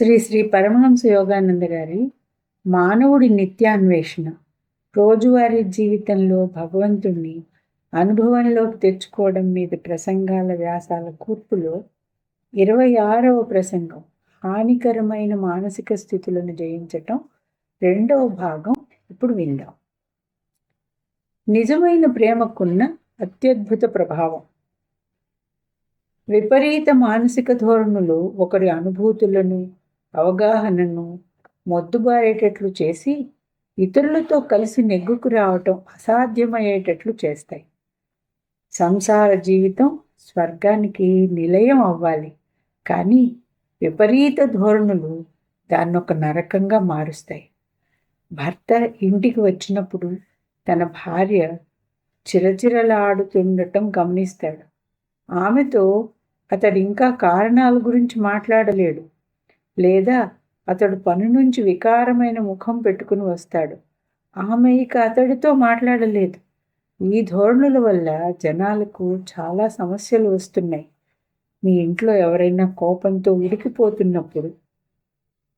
శ్రీ శ్రీ పరమహంస యోగానంద గారి మానవుడి నిత్యాన్వేషణ. రోజువారీ జీవితంలో భగవంతుణ్ణి అనుభవంలోకి తెచ్చుకోవడం మీద ప్రసంగాల వ్యాసాల కూర్పులో ఇరవై ఆరవ ప్రసంగం హానికరమైన మానసిక స్థితులను జయించటం రెండవ భాగం ఇప్పుడు విందాం. నిజమైన ప్రేమకున్న అత్యద్భుత ప్రభావం. విపరీత మానసిక ధోరణులు ఒకరి అనుభూతులను అవగాహనను మొద్దుబారేటట్లు చేసి ఇతరులతో కలిసి నెగ్గుకు రావటం అసాధ్యమయ్యేటట్లు చేస్తాయి. సంసార జీవితం స్వర్గానికి నిలయం అవ్వాలి. కానీ విపరీత ధోరణులు దాన్ని ఒక నరకంగా మారుస్తాయి. భర్త ఇంటికి వచ్చినప్పుడు తన భార్య చిరచిరలాడుతుండటం గమనిస్తాడు. ఆమెతో అతడు ఇంకా కారణాల గురించి మాట్లాడలేడు. లేదా అతడు పని నుంచి వికారమైన ముఖం పెట్టుకుని వస్తాడు. ఆమె ఇక అతడితో మాట్లాడలేదు. ఈ ధోరణుల వల్ల జనాలకు చాలా సమస్యలు వస్తున్నాయి. మీ ఇంట్లో ఎవరైనా కోపంతో ఉడికిపోతున్నప్పుడు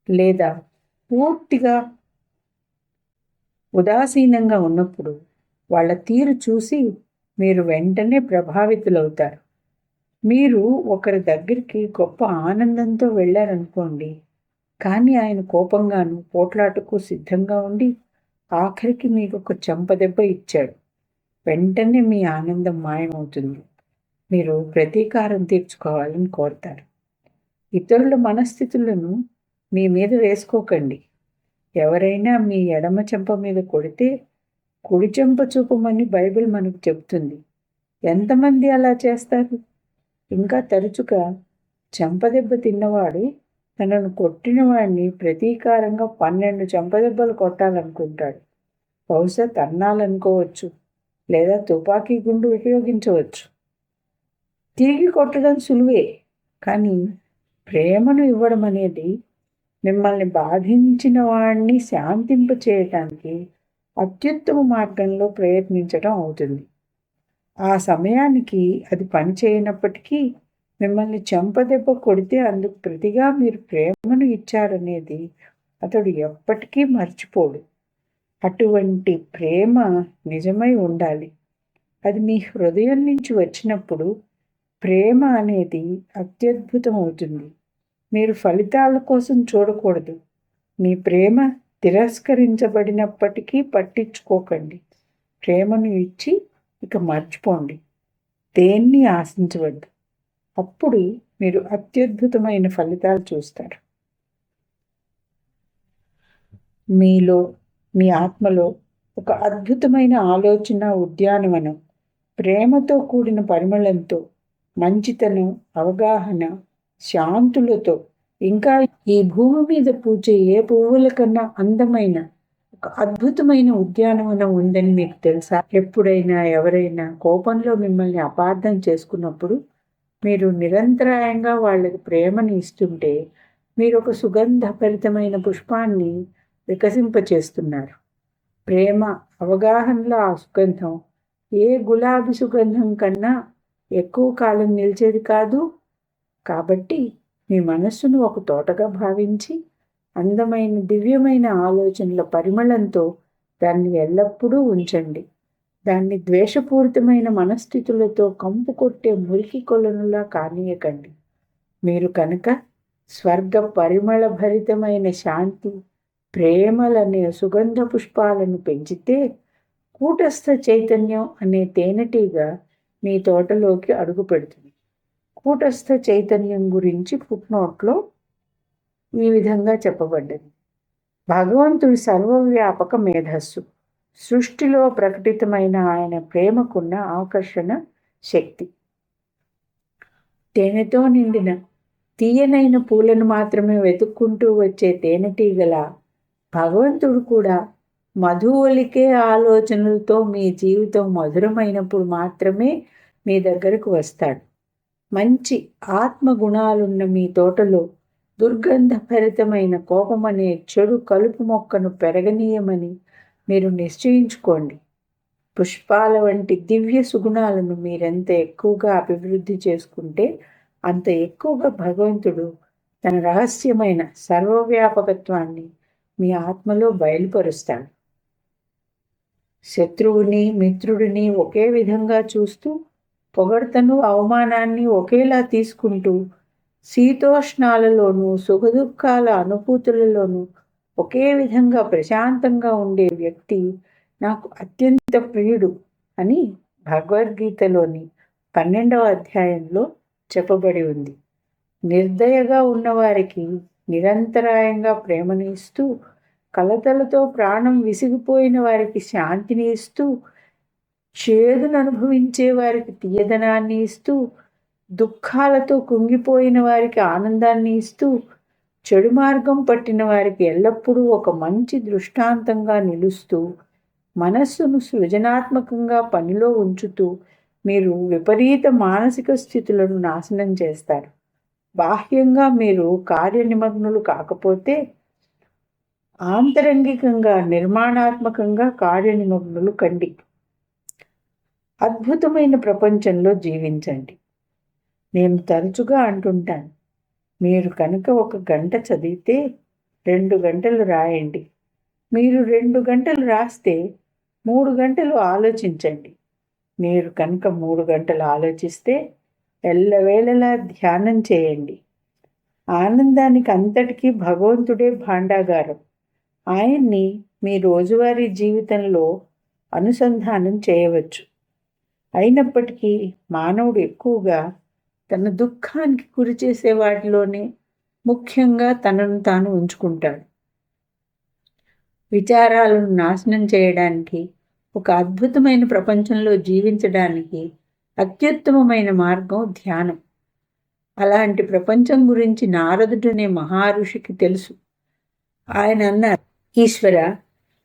లేదా పూర్తిగా ఉదాసీనంగా ఉన్నప్పుడు వాళ్ళ తీరు చూసి మీరు వెంటనే ప్రభావితులవుతారు. మీరు ఒకరి దగ్గరికి గొప్ప ఆనందంతో వెళ్ళారనుకోండి కానీ ఆయన కోపంగాను పోట్లాటకు సిద్ధంగా ఉండి ఆఖరికి మీకు ఒక చెంపదెబ్బ ఇచ్చాడు. వెంటనే మీ ఆనందం మాయమవుతుంది. మీరు ప్రతీకారం తీర్చుకోవాలని కోరుతారు. ఇతరుల మనస్థితులను మీ మీద వేసుకోకండి. ఎవరైనా మీ ఎడమ చెంప మీద కొడితే కుడి చెంప చూపమని బైబిల్ మనకు చెబుతుంది ఎంతమంది అలా చేస్తారు? ఇంకా తరచుగా చెంపదెబ్బ తిన్నవాడు తనను కొట్టిన వాడిని ప్రతీకారంగా పన్నెండు చెంపదెబ్బలు కొట్టాలనుకుంటాడు. బహుశా తన్నాలనుకోవచ్చు లేదా తుపాకీ గుండు ఉపయోగించవచ్చు. తిరిగి కొట్టడం సులువే కానీ ప్రేమను ఇవ్వడం అనేది మిమ్మల్ని బాధించిన వాడిని శాంతింప చేయటానికి అత్యుత్తమ మార్గంలో ప్రయత్నించడం అవుతుంది. ఆ సమయానికి అది పని చేయనప్పటికీ మిమ్మల్ని చెంపదెబ్బ కొడితే అందుకు ప్రతిగా మీరు ప్రేమను ఇచ్చారనేది అతడు ఎప్పటికీ మర్చిపోడు. అటువంటి ప్రేమ నిజమై ఉండాలి. అది మీ హృదయం నుంచి వచ్చినప్పుడు ప్రేమ అనేది అత్యద్భుతం అవుతుంది మీరు ఫలితాల కోసం చూడకూడదు. మీ ప్రేమ తిరస్కరించబడినప్పటికీ పట్టించుకోకండి. ప్రేమను ఇచ్చి ఇక మర్చిపోండి. దేన్ని ఆశించవద్దు. అప్పుడు మీరు అత్యద్భుతమైన ఫలితాలు చూస్తారు. మీలో మీ ఆత్మలో ఒక అద్భుతమైన ఆలోచన ఉద్యానవనం ప్రేమతో కూడిన పరిమళంతో మంచితనం అవగాహన శాంతులతో ఇంకా ఈ భూమి మీద పూచే ఏ పువ్వుల కన్నా అందమైన ఒక అద్భుతమైన ఉద్యానవనం ఉందని మీకు తెలుసా? ఎప్పుడైనా ఎవరైనా కోపంలో మిమ్మల్ని అపార్థం చేసుకున్నప్పుడు మీరు నిరంతరాయంగా వాళ్ళకి ప్రేమని ఇస్తుంటే మీరు ఒక సుగంధభరితమైన పుష్పాన్ని వికసింపచేస్తున్నారు. ప్రేమ అవగాహనలో ఆ సుగంధం ఏ గులాబీ సుగంధం కన్నా ఎక్కువ కాలం నిలిచేది కాదు. కాబట్టి మీ మనస్సును ఒక తోటగా భావించి అందమైన దివ్యమైన ఆలోచనల పరిమళంతో దాన్ని ఎల్లప్పుడూ ఉంచండి. దాన్ని ద్వేషపూరితమైన మనస్థితులతో కంపు కొట్టే మురికి కొలనులా కానీయకండి. మీరు కనుక స్వర్గ పరిమళ భరితమైన శాంతి ప్రేమలనే సుగంధ పుష్పాలను పెంచితే కూటస్థ చైతన్యం అనే తేనెటీగ మీ తోటలోకి అడుగు పెడుతుంది. కూటస్థ చైతన్యం గురించి ఫుట్నోట్లో ఈ విధంగా చెప్పబడ్డది. భగవంతుడి సర్వవ్యాపక మేధస్సు. సృష్టిలో ప్రకటితమైన ఆయన ప్రేమకున్న ఆకర్షణ శక్తి. తేనెతో నిండిన తీయనైన పూలను మాత్రమే వెతుక్కుంటూ వచ్చే తేనెటీగల భగవంతుడు కూడా మధువలికే ఆలోచనలతో మీ జీవితం మధురమైనప్పుడు మాత్రమే మీ దగ్గరకు వస్తాడు. మంచి ఆత్మగుణాలున్న మీ తోటలో దుర్గంధభరితమైన కోపమనే చెడు కలుపు మొక్కను పెరగనీయమని మీరు నిశ్చయించుకోండి. పుష్పాల వంటి దివ్య సుగుణాలను మీరెంత ఎక్కువగా అభివృద్ధి చేసుకుంటే అంత ఎక్కువగా భగవంతుడు తన రహస్యమైన సర్వవ్యాపకత్వాన్ని మీ ఆత్మలో బయలుపరుస్తాడు. శత్రువుని మిత్రుడిని ఒకే విధంగా చూస్తూ పొగడ్తను అవమానాన్ని ఒకేలా తీసుకుంటూ శీతోష్ణాలలోనూ సుఖదుఖాల అనుభూతులలోనూ ఒకే విధంగా ప్రశాంతంగా ఉండే వ్యక్తి నాకు అత్యంత ప్రియుడు అని భగవద్గీతలోని పన్నెండవ అధ్యాయంలో చెప్పబడి ఉంది. నిర్దయగా ఉన్నవారికి నిరంతరాయంగా ప్రేమను ఇస్తూ కలతలతో ప్రాణం విసిగిపోయిన వారికి శాంతిని ఇస్తూ చేదును అనుభవించే వారికి తీయదనాన్ని ఇస్తూ దుఃఖాలతో కుంగిపోయిన వారికి ఆనందాన్ని ఇస్తూ చెడు మార్గం పట్టిన వారికి ఎల్లప్పుడూ ఒక మంచి దృష్టాంతంగా నిలుస్తూ మనస్సును సృజనాత్మకంగా పనిలో ఉంచుతూ మీరు విపరీత మానసిక స్థితులను నాశనం చేస్తారు. బాహ్యంగా మీరు కార్యనిమగ్నులు కాకపోతే ఆంతరంగికంగా నిర్మాణాత్మకంగా కార్యనిమగ్నులు కండి. అద్భుతమైన ప్రపంచంలో జీవించండి. నేను తరచుగా అంటుంటాను మీరు కనుక ఒక గంట చదివితే రెండు గంటలు రాయండి. మీరు రెండు గంటలు రాస్తే మూడు గంటలు ఆలోచించండి. మీరు కనుక మూడు గంటలు ఆలోచిస్తే ఎల్లవేళలా ధ్యానం చేయండి. ఆనందానికి అంతటికీ భగవంతుడే భాండాగారం. ఆయన్ని మీ రోజువారీ జీవితంలో అనుసంధానం చేయవచ్చు. అయినప్పటికీ మానవుడు ఎక్కువగా తన దుఃఖానికి గురి చేసే వాటిలోనే ముఖ్యంగా తనను తాను ఉంచుకుంటాడు. విచారాలను నాశనం చేయడానికి ఒక అద్భుతమైన ప్రపంచంలో జీవించడానికి అత్యుత్తమమైన మార్గం ధ్యానం. అలాంటి ప్రపంచం గురించి నారదుడనే మహారుషికి తెలుసు. ఆయన అన్నారు ఈశ్వర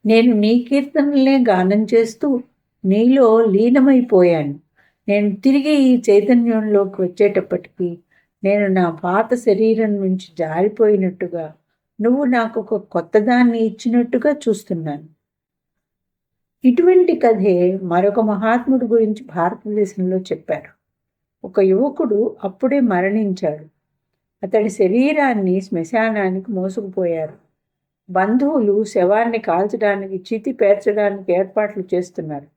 నేను నీ కీర్తనలే గానం చేస్తూ నీలో లీనమైపోయాను. నేను తిరిగి ఈ చైతన్యంలోకి వచ్చేటప్పటికీ నేను నా పాత శరీరం నుంచి జారిపోయినట్టుగా నువ్వు నాకు ఒక కొత్తదాన్ని ఇచ్చినట్టుగా చూస్తున్నాను. ఇటువంటి కథే మరొక మహాత్ముడు గురించి భారతదేశంలో చెప్పారు. ఒక యువకుడు అప్పుడే మరణించాడు. అతడి శరీరాన్ని శ్మశానానికి మోసుకుపోయారు. బంధువులు శవాన్ని కాల్చడానికి చితి పేర్చడానికి ఏర్పాట్లు చేస్తున్నారు.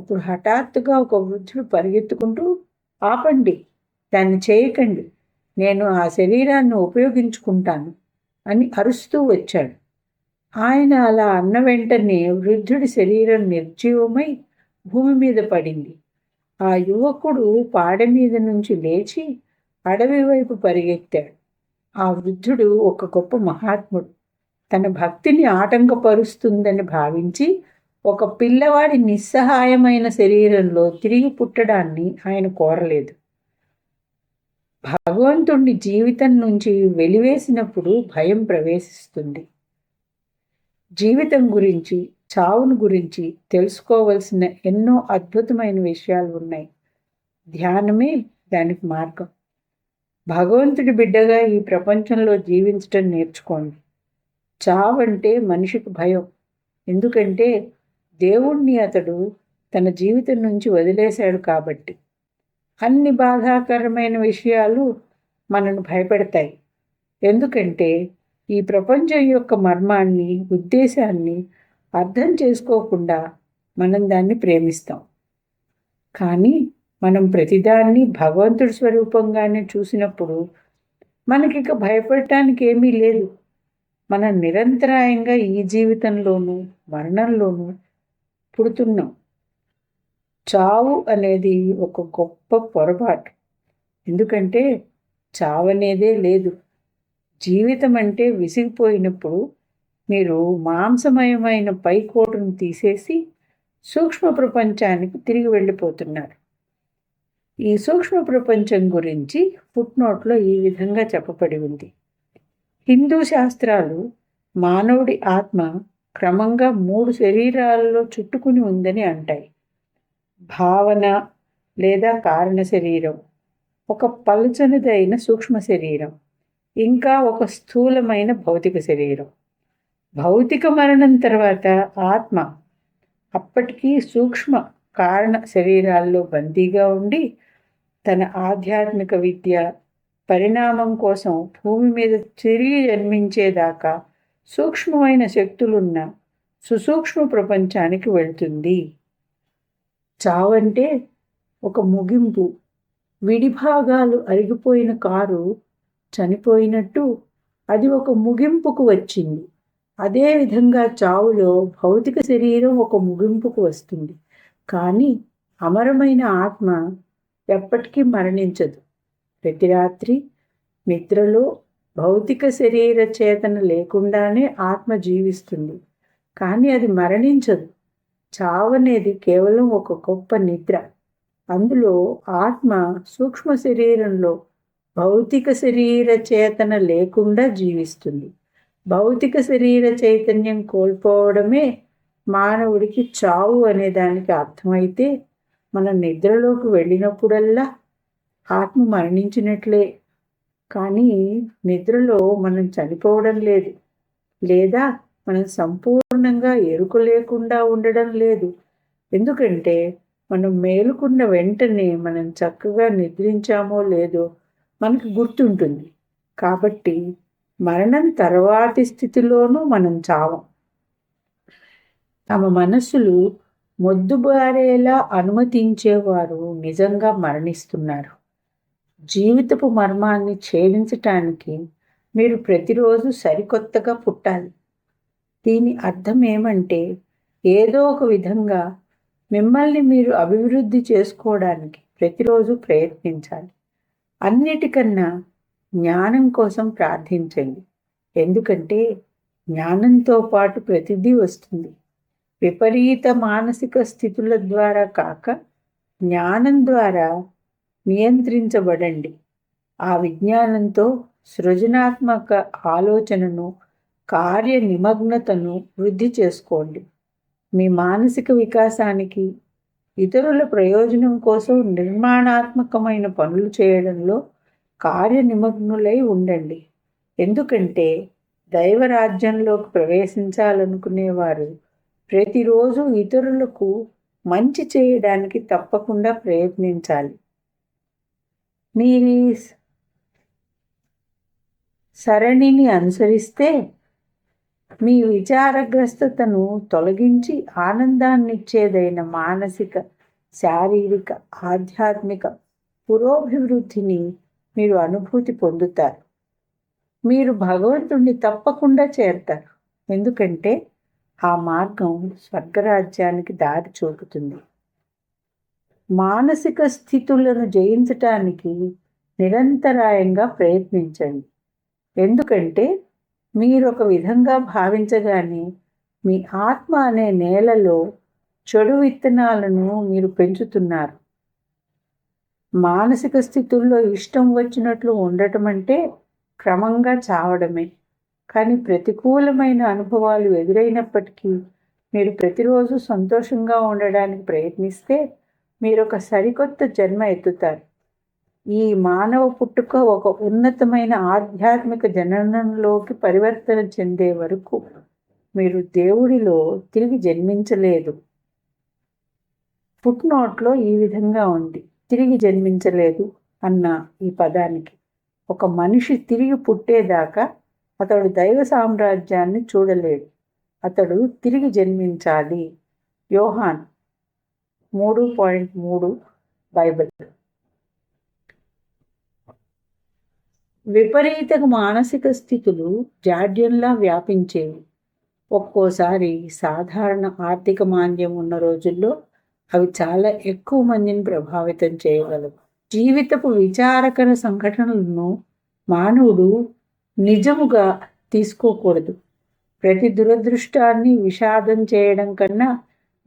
అప్పుడు హఠాత్తుగా ఒక వృద్ధుడు పరిగెత్తుకుంటూ ఆపండి దాన్ని చేయకండి. నేను ఆ శరీరాన్ని ఉపయోగించుకుంటాను అని అరుస్తూ వచ్చాడు. ఆయన అలా అన్న వెంటనే వృద్ధుడి శరీరం నిర్జీవమై భూమి మీద పడింది. ఆ యువకుడు పాడ మీద నుంచి లేచి అడవి వైపు పరిగెత్తాడు. ఆ వృద్ధుడు ఒక గొప్ప మహాత్ముడు. తన భక్తిని ఆటంకపరుస్తుందని భావించి ఒక పిల్లవాడి నిస్సహాయమైన శరీరంలో తిరిగి పుట్టడాన్ని ఆయన కోరలేదు. భగవంతుణ్ణి జీవితం నుంచి వెలివేసినప్పుడు భయం ప్రవేశిస్తుంది. జీవితం గురించి చావును గురించి తెలుసుకోవలసిన ఎన్నో అద్భుతమైన విషయాలు ఉన్నాయి. ధ్యానమే దానికి మార్గం. భగవంతుడి బిడ్డగా ఈ ప్రపంచంలో జీవించటం నేర్చుకోండి. చావంటే మనిషికి భయం. ఎందుకంటే దేవుణ్ణి అతడు తన జీవితం నుంచి వదిలేశాడు కాబట్టి. అన్ని బాధాకరమైన విషయాలు మనను భయపెడతాయి. ఎందుకంటే ఈ ప్రపంచం యొక్క మర్మాన్ని ఉద్దేశాన్ని అర్థం చేసుకోకుండా మనం దాన్ని ప్రేమిస్తాం. కానీ మనం ప్రతిదాన్ని భగవంతుడి స్వరూపంగానే చూసినప్పుడు మనకిక భయపడటానికి ఏమీ లేదు. మనం నిరంతరాయంగా ఈ జీవితంలోనూ మరణంలోనూ పుడుతున్నాం. చావు అనేది ఒక గొప్ప పొరపాటు. ఎందుకంటే చావనేదే లేదు. జీవితం అంటే విసిగిపోయినప్పుడు మీరు మాంసమయమైన పైకోటును తీసేసి సూక్ష్మ ప్రపంచానికి తిరిగి వెళ్ళిపోతున్నారు. ఈ సూక్ష్మ ప్రపంచం గురించి ఫుట్నోట్లో ఈ విధంగా చెప్పబడి ఉంది. హిందూ శాస్త్రాలు మానవుడి ఆత్మ క్రమంగా మూడు శరీరాలలో చుట్టుకుని ఉందని అంటాయి. భావన లేదా కారణ శరీరం ఒక పలుచనిదైన సూక్ష్మ శరీరం ఇంకా ఒక స్థూలమైన భౌతిక శరీరం. భౌతిక మరణం తర్వాత ఆత్మ అప్పటికీ సూక్ష్మ కారణ శరీరాల్లో బందీగా ఉండి తన ఆధ్యాత్మిక విద్య పరిణామం కోసం భూమి మీద తిరిగి జన్మించేదాకా సూక్ష్మమైన శక్తులున్న సుసూక్ష్మ ప్రపంచానికి వెళ్తుంది. చావంటే ఒక ముగింపు. విడిభాగాలు అరిగిపోయిన కారు చనిపోయినట్టు అది ఒక ముగింపుకు వచ్చింది. అదేవిధంగా చావులో భౌతిక శరీరం ఒక ముగింపుకు వస్తుంది. కానీ అమరమైన ఆత్మ ఎప్పటికీ మరణించదు. ప్రతి రాత్రి నిద్రలో భౌతిక శరీర చేతన లేకుండానే ఆత్మ జీవిస్తుంది. కానీ అది మరణించదు. చావనేది కేవలం ఒక గొప్ప నిద్ర. అందులో ఆత్మ సూక్ష్మ శరీరంలో భౌతిక శరీర చేతన లేకుండా జీవిస్తుంది. భౌతిక శరీర చైతన్యం కోల్పోవడమే మానవుడికి చావు అనే దానికి అర్థమైతే మనం నిద్రలోకి వెళ్ళినప్పుడల్లా ఆత్మ మరణించినట్లే. కానీ నిద్రలో మనం చనిపోవడం లేదు. లేదా మనం సంపూర్ణంగా ఎరుక లేకుండా ఉండడం లేదు. ఎందుకంటే మనం మేలుకున్న వెంటనే మనం చక్కగా నిద్రించామో లేదో మనకు గుర్తుంటుంది. కాబట్టి మరణం తర్వాతి స్థితిలోనూ మనం చావం. తమ మనస్సులు మొద్దుబారేలా అనుమతించేవారు నిజంగా మరణిస్తున్నారు. జీవితపు మర్మాన్ని ఛేదించటానికి మీరు ప్రతిరోజు సరికొత్తగా పుట్టాలి. దీని అర్థం ఏమంటే ఏదో ఒక విధంగా మిమ్మల్ని మీరు అభివృద్ధి చేసుకోవడానికి ప్రతిరోజు ప్రయత్నించాలి. అన్నిటికన్నా జ్ఞానం కోసం ప్రార్థించండి. ఎందుకంటే జ్ఞానంతో పాటు ప్రతిదీ వస్తుంది. విపరీత మానసిక స్థితుల ద్వారా కాక జ్ఞానం ద్వారా నియంత్రించబడండి. ఆ విజ్ఞానంతో సృజనాత్మక ఆలోచనను కార్య నిమగ్నతను వృద్ధి చేసుకోండి. మీ మానసిక వికాసానికి ఇతరుల ప్రయోజనం కోసం నిర్మాణాత్మకమైన పనులు చేయడంలో కార్యనిమగ్నులై ఉండండి. ఎందుకంటే దైవరాజ్యంలోకి ప్రవేశించాలనుకునేవారు ప్రతిరోజు ఇతరులకు మంచి చేయడానికి తప్పకుండా ప్రయత్నించాలి. మీ సరణిని అనుసరిస్తే మీ విచారగ్రస్తతను తొలగించి ఆనందాన్నిచ్చేదైన మానసిక శారీరక ఆధ్యాత్మిక పురోభివృద్ధిని మీరు అనుభూతి పొందుతారు. మీరు భగవంతుణ్ణి తప్పకుండా చేరతారు. ఎందుకంటే ఆ మార్గం స్వర్గరాజ్యానికి దారి చూపుతుంది. మానసిక స్థితులను జయించటానికి నిరంతరాయంగా ప్రయత్నించండి. ఎందుకంటే మీరు ఒక విధంగా భావించగానే మీ ఆత్మ అనే నేలలో చెడు విత్తనాలను మీరు పెంచుతున్నారు. మానసిక స్థితుల్లో ఇష్టం వచ్చినట్లు ఉండటం అంటే క్రమంగా చావడమే. కానీ ప్రతికూలమైన అనుభవాలు ఎదురైనప్పటికీ మీరు ప్రతిరోజు సంతోషంగా ఉండడానికి ప్రయత్నిస్తే మీరు ఒక సరికొత్త జన్మ ఎత్తుతారు. ఈ మానవ పుట్టుక ఒక ఉన్నతమైన ఆధ్యాత్మిక జననంలోకి పరివర్తన చెందే వరకు మీరు దేవుడిలో తిరిగి జన్మించలేదు. ఫుట్నోట్లో ఈ విధంగా ఉంది. తిరిగి జన్మించలేదు అన్న ఈ పదానికి. ఒక మనిషి తిరిగి పుట్టేదాకా అతడు దైవ సామ్రాజ్యాన్ని చూడలేడు. అతడు తిరిగి జన్మించాలి. యోహాన్ మూడు పాయింట్ మూడు బైబిల్. విపరీత మానసిక స్థితులు జాడ్యంలా వ్యాపించేవి. ఒక్కోసారి సాధారణ ఆర్థిక మాంద్యం ఉన్న రోజుల్లో అవి చాలా ఎక్కువ మందిని ప్రభావితం చేయగలవు. జీవితపు విచారకర సంఘటనలను మానవుడు నిజముగా తీసుకోకూడదు. ప్రతి దురదృష్టాన్ని విషాదం చేయడం కన్నా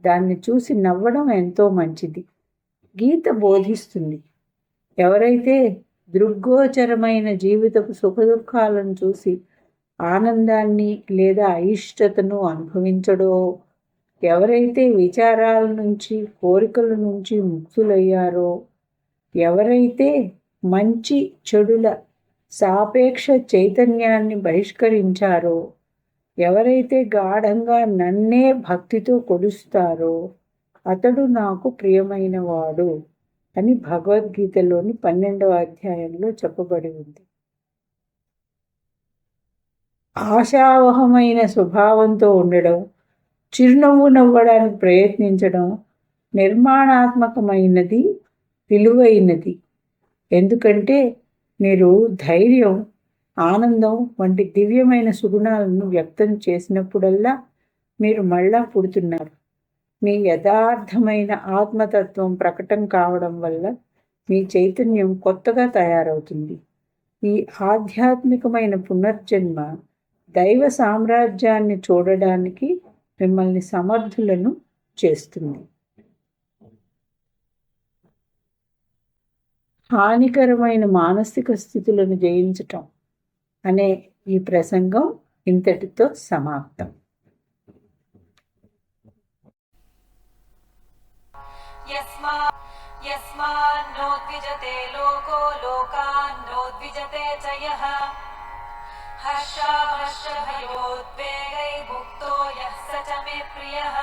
దాన్ని చూసి నవ్వడం ఎంతో మంచిది. గీత బోధిస్తుంది ఎవరైతే దృగ్గోచరమైన జీవితపు సుఖదుఖాలను చూసి ఆనందాన్ని లేదా అయిష్టతను అనుభవించడో ఎవరైతే విచారాల నుంచి కోరికల నుంచి ముక్తులయ్యారో ఎవరైతే మంచి చెడుల సాపేక్ష చైతన్యాన్ని బహిష్కరించారో ఎవరైతే గాఢంగా నన్నే భక్తితో కొలుస్తారో అతడు నాకు ప్రియమైనవాడు అని భగవద్గీతలోని పన్నెండవ అధ్యాయంలో చెప్పబడి ఉంది. ఆశావహమైన స్వభావంతో ఉండడం చిరునవ్వు నవ్వడానికి ప్రయత్నించడం నిర్మాణాత్మకమైనది విలువైనది. ఎందుకంటే మీరు ధైర్యం ఆనందం వంటి దివ్యమైన సుగుణాలను వ్యక్తం చేసినప్పుడల్లా మీరు మళ్ళా పుడుతున్నారు. మీ యథార్థమైన ఆత్మతత్వం ప్రకటన కావడం వల్ల మీ చైతన్యం కొత్తగా తయారవుతుంది. ఈ ఆధ్యాత్మికమైన పునర్జన్మ దైవ సామ్రాజ్యాన్ని చూడడానికి మిమ్మల్ని సమర్థులను చేస్తుంది. హానికరమైన మానసిక స్థితులను జయించటం అనే ఈ ప్రసంగం ఇంతటితో సమాప్తం. यस्मान्नोद्विजते लोको लोकान्नोद्विजते च यः हर्षामर्षभयोद्वेगैर्मुक्तो यः स च मे प्रियः